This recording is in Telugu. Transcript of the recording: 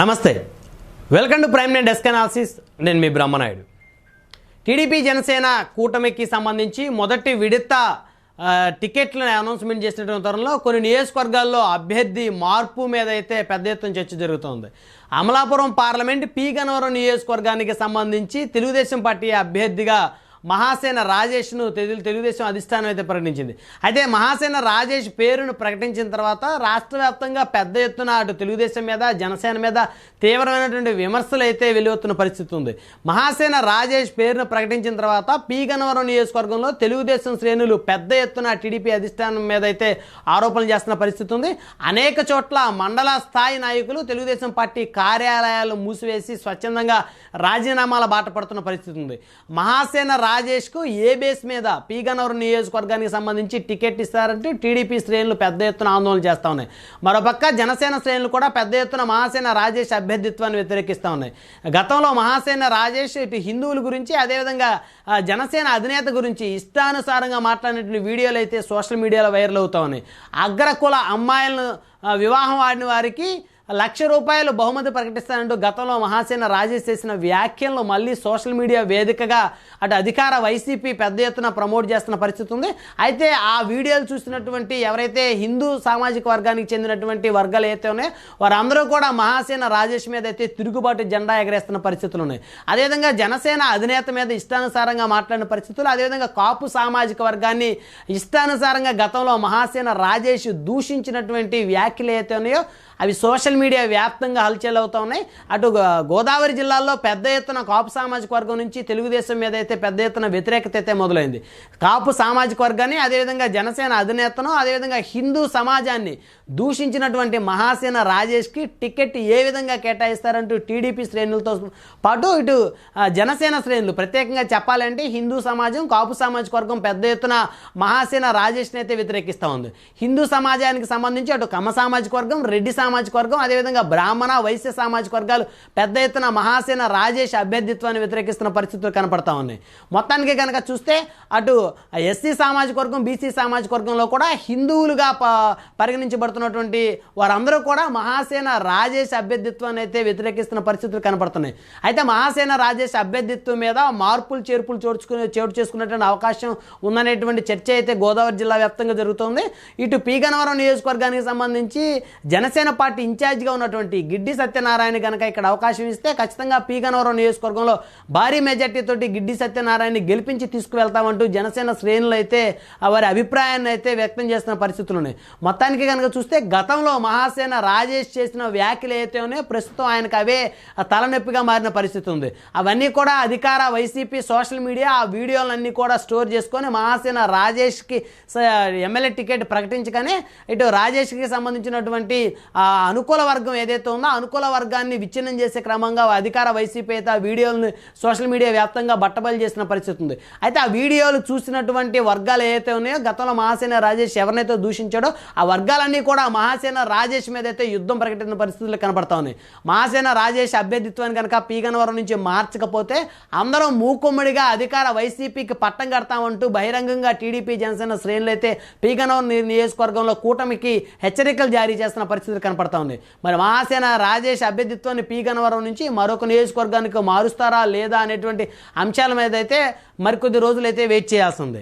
నమస్తే. Welcome to Prime Nine desk analysis నేను మీ బ్రహ్మనాయుడు. టీడీపీ జనసేన కూటమికి సంబంధించి మొదటి విడత టికెట్లను అనౌన్స్మెంట్ చేసినటువంటి తరుణంలో కొన్ని నియోజకవర్గాల్లో అభ్యర్థి మార్పు మీద అయితే పెద్ద ఎత్తున చర్చ జరుగుతోంది. అమలాపురం పార్లమెంట్ పీ గనవరం నియోజకవర్గానికి సంబంధించి తెలుగుదేశం పార్టీ అభ్యర్థిగా మహాసేన రాజేష్ను తెలుగు తెలుగుదేశం అధిష్టానం అయితే ప్రకటించింది. అయితే మహాసేన రాజేష్ పేరును ప్రకటించిన తర్వాత రాష్ట్ర వ్యాప్తంగా పెద్ద ఎత్తున అటు తెలుగుదేశం మీద జనసేన మీద తీవ్రమైనటువంటి విమర్శలు అయితే వెలువెత్తున్న పరిస్థితి ఉంది. మహాసేన రాజేష్ పేరును ప్రకటించిన తర్వాత పి. గన్నవరం నియోజకవర్గంలో తెలుగుదేశం శ్రేణులు పెద్ద ఎత్తున టీడీపీ అధిష్టానం మీద అయితే ఆరోపణలు చేస్తున్న పరిస్థితి ఉంది. అనేక చోట్ల మండల స్థాయి నాయకులు తెలుగుదేశం పార్టీ కార్యాలయాలు మూసివేసి స్వచ్ఛందంగా రాజీనామాల బాట పడుతున్న పరిస్థితి ఉంది. మహాసేన రాజేష్కు ఏ బేస్ మీద పీగనూరు నియోజకవర్గానికి సంబంధించి టికెట్ ఇస్తారంటూ టీడీపీ శ్రేణులు పెద్ద ఎత్తున ఆందోళన చేస్తూ ఉన్నాయి. మరోపక్క జనసేన శ్రేణులు కూడా పెద్ద ఎత్తున మహాసేన రాజేష్ అభ్యర్థిత్వాన్ని వ్యతిరేకిస్తూ ఉన్నాయి. గతంలో మహాసేన రాజేష్ ఇటు హిందువుల గురించి అదేవిధంగా జనసేన అధినేత గురించి ఇష్టానుసారంగా మాట్లాడినటువంటి వీడియోలు అయితే సోషల్ మీడియాలో వైరల్ అవుతూ ఉన్నాయి. అగ్రకుల అమ్మాయిలను వివాహం ఆడిన వారికి లక్ష రూపాయలు బహుమతి ప్రకటిస్తానంటూ గతంలో మహాసేన రాజేష్ చేసిన వ్యాఖ్యలను మళ్ళీ సోషల్ మీడియా వేదికగా అటు అధికార వైసీపీ పెద్ద ఎత్తున ప్రమోట్ చేస్తున్న పరిస్థితి ఉంది. అయితే ఆ వీడియోలు చూసినటువంటి ఎవరైతే హిందూ సామాజిక వర్గానికి చెందినటువంటి వర్గాలు అయితే ఉన్నాయో వారందరూ కూడా మహాసేన రాజేష్ మీద అయితే తిరుగుబాటు జెండా ఎగరేస్తున్న పరిస్థితులు ఉన్నాయి. అదేవిధంగా జనసేన అధినేత మీద ఇష్టానుసారంగా మాట్లాడిన పరిస్థితులు అదేవిధంగా కాపు సామాజిక వర్గాన్ని ఇష్టానుసారంగా గతంలో మహాసేన రాజేష్ దూషించినటువంటి వ్యాఖ్యలు అయితే ఉన్నాయో అవి సోషల్ మీడియా వ్యాప్తంగా హల్చల్ అవుతా ఉన్నాయి. అటు గోదావరి జిల్లాలో పెద్ద ఎత్తున కాపు సామాజిక వర్గం నుంచి తెలుగుదేశం మీద అయితే పెద్ద ఎత్తున వ్యతిరేకత అయితే మొదలైంది. కాపు సామాజిక వర్గాన్ని అదేవిధంగా జనసేన అధినేతను అదేవిధంగా హిందూ సమాజాన్ని దూషించినటువంటి మహాసేన రాజేష్కి టికెట్ ఏ విధంగా కేటాయిస్తారంటూ టీడీపీ శ్రేణులతో పాటు ఇటు జనసేన శ్రేణులు ప్రత్యేకంగా చెప్పాలంటే హిందూ సమాజం కాపు సామాజిక వర్గం పెద్ద ఎత్తున మహాసేన రాజేష్ని అయితే వ్యతిరేకిస్తూ ఉంది. హిందూ సమాజానికి సంబంధించి అటు కమ సామాజిక వర్గం రెడ్డి సామాజిక వర్గం అదేవిధంగా బ్రాహ్మణ వైశ్య సామాజిక వర్గాలు పెద్ద ఎత్తున మహాసేన రాజేష్ అభ్యర్థిత్వాన్ని వ్యతిరేకిస్తున్న పరిస్థితులు కనపడతా ఉన్నాయి. మొత్తానికి కనుక చూస్తే అటు ఎస్సీ సామాజిక వర్గం బీసీ సామాజిక వర్గంలో కూడా హిందువులుగా ప పరిగణించబడుతున్నటువంటి వారందరూ కూడా మహాసేన రాజేష్ అభ్యర్థిత్వాన్ని అయితే వ్యతిరేకిస్తున్న పరిస్థితులు కనపడుతున్నాయి. అయితే మహాసేన రాజేష్ అభ్యర్థిత్వం మీద మార్పులు చేర్పులు చోడ్చుకునే చోటు చేసుకునేటువంటి అవకాశం ఉందనేటువంటి చర్చ అయితే గోదావరి జిల్లా వ్యాప్తంగా జరుగుతోంది. ఇటు పీగనవరం నియోజకవర్గానికి సంబంధించి జనసేన పార్టీ ఇన్ఛార్జిగా ఉన్నటువంటి గిడ్డి సత్యనారాయణ కనుక ఇక్కడ అవకాశం ఇస్తే ఖచ్చితంగా పీగనవరం నియోజకవర్గంలో భారీ మెజార్టీతోటి గిడ్డి సత్యనారాయణని గెలిపించి తీసుకువెళ్తామంటూ జనసేన శ్రేణులు అయితే వారి అభిప్రాయాన్ని అయితే వ్యక్తం చేస్తున్న పరిస్థితులు ఉన్నాయి. మొత్తానికి కనుక చూస్తే గతంలో మహాసేన రాజేష్ చేసిన వ్యాఖ్యలు అయితే ఉన్నాయో ప్రస్తుతం ఆయనకు అవే తలనొప్పిగా మారిన పరిస్థితి ఉంది. అవన్నీ కూడా అధికార వైసీపీ సోషల్ మీడియా ఆ వీడియోలన్నీ కూడా స్టోర్ చేసుకొని మహాసేన రాజేష్కి ఎమ్మెల్యే టికెట్ ప్రకటించగానే ఇటు రాజేష్కి సంబంధించినటువంటి ఆ అనుకూల వర్గం ఏదైతే ఉందో అనుకూల వర్గాన్ని విచ్ఛిన్నం చేసే క్రమంగా అధికార వైసీపీ అయితే ఆ వీడియోలను సోషల్ మీడియా వ్యాప్తంగా బట్టబయలు చేసిన పరిస్థితి ఉంది. అయితే ఆ వీడియోలు చూసినటువంటి వర్గాలు ఏవైతే ఉన్నాయో గతంలో మహాసేన రాజేష్ ఎవరినైతే దూషించాడో ఆ వర్గాలన్నీ కూడా మహాసేన రాజేష్ మీద అయితే యుద్ధం ప్రకటించిన పరిస్థితులు కనబడతా ఉన్నాయి. మహాసేన రాజేష్ అభ్యర్థిత్వాన్ని కనుక పీగనవరం నుంచి మార్చకపోతే అందరం మూకుమ్మడిగా అధికార వైసీపీకి పట్టం కడతామంటూ బహిరంగంగా టీడీపీ జనసేన శ్రేణులు అయితే పీగనవరం నియోజకవర్గంలో కూటమికి హెచ్చరికలు జారీ చేస్తున్న పరిస్థితులు కనపడతా ఉన్నాయి. మరి మహాసేన రాజేష్ అభ్యర్థిత్వాన్ని పీగనవరం నుంచి మరొక నియోజకవర్గానికి మారుస్తారా లేదా అనేటువంటి అంశాల మీద అయితే మరికొద్ది రోజులైతే వెయిట్ చేయాల్సి ఉంది.